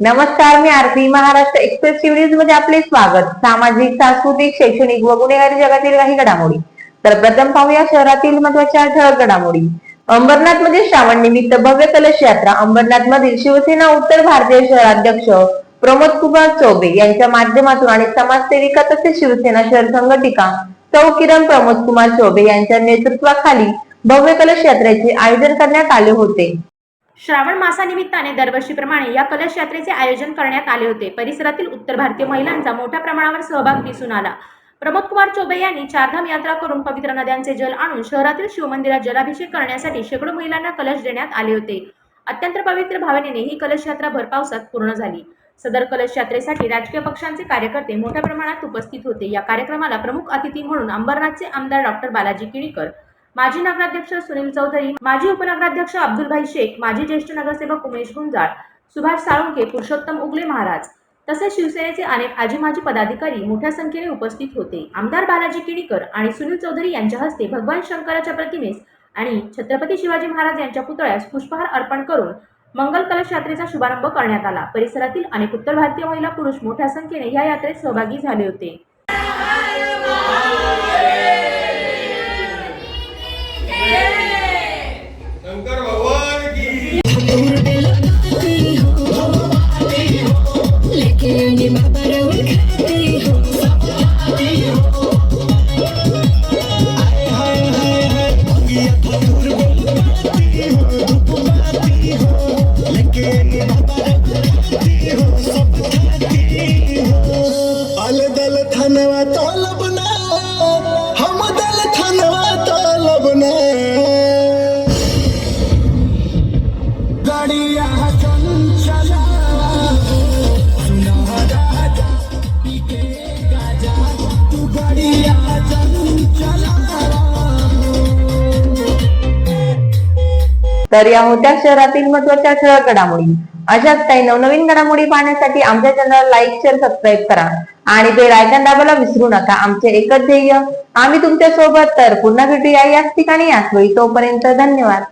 नमस्कार मी आरती महाराष्ट्र एक्सप्रेस न्यूजमध्ये आपले स्वागत. सामाजिक सांस्कृतिक शैक्षणिक व गुन्हेगारी जगातील काही घडामोडी. तर प्रथम पाहूया शहरातील महत्त्वाच्या ठळक घडामोडी. अंबरनाथमध्ये श्रावण निमित्त भव्य कलश यात्रा. अंबरनाथ मधील शिवसेना उत्तर भारतीय शहराध्यक्ष प्रमोद कुमार चौबे यांच्या माध्यमातून आणि समाजसेविका तसेच शिवसेना शहर संघटिका सौ किरण प्रमोद कुमार चौबे यांच्या नेतृत्वाखाली भव्य कलश यात्रेचे आयोजन करण्यात आले होते. श्रावण मासानिमित्ताने दरवर्षीप्रमाणे या कलश यात्रेचे आयोजन करण्यात आले होते. परिसरातील उत्तर भारतीय महिलांचा मोठ्या प्रमाणावर सहभाग दिसून आला. प्रमोद कुमार चोबे यांनी चारधाम यात्रा करून पवित्र नद्यांचे जल आणून शहरातील शिवमंदिरात जलाभिषेक करण्यासाठी शेकडो महिलांना कलश देण्यात आले होते. अत्यंत पवित्र भावनेने ही कलश यात्रा भरपावसात पूर्ण झाली. सदर कलश यात्रेसाठी राजकीय पक्षांचे कार्यकर्ते मोठ्या प्रमाणात उपस्थित होते. या कार्यक्रमाला प्रमुख अतिथी म्हणून अंबरनाथचे आमदार डॉक्टर बालाजी किणीकर माजी नगराध्यक्ष सुनील चौधरी माजी उपनगराध्यक्ष अब्दुलभाई शेख माजी ज्येष्ठ नगरसेवक उमेश गुंजाळ सुभाष साळुंके पुरुषोत्तम उगले महाराज तसेच शिवसेनेचे अनेक आजी माजी पदाधिकारी मोठ्या संख्येने उपस्थित होते. आमदार बालाजी किणीकर आणि सुनील चौधरी यांच्या हस्ते भगवान शंकराच्या प्रतिमेस आणि छत्रपती शिवाजी महाराज यांच्या पुतळ्यास पुष्पहार अर्पण करून मंगल कलश यात्रेचा शुभारंभ करण्यात आला. परिसरातील अनेक उत्तर भारतीय महिला पुरुष मोठ्या संख्येने या यात्रेत सहभागी झाले होते. तर या होत्या शहरातील महत्त्वाच्या ठळक घडामोडी. अशाच काही नवनवीन घडामोडी पाहण्यासाठी आमच्या चॅनल लाईक शेअर सबस्क्राईब करा. आणि ते रायकन दाबायला विसरू नका. आमचे एकच ध्येय आम्ही तुमच्यासोबत तर पुन्हा भेटूया याच ठिकाणी. याच वेळी तोपर्यंत धन्यवाद.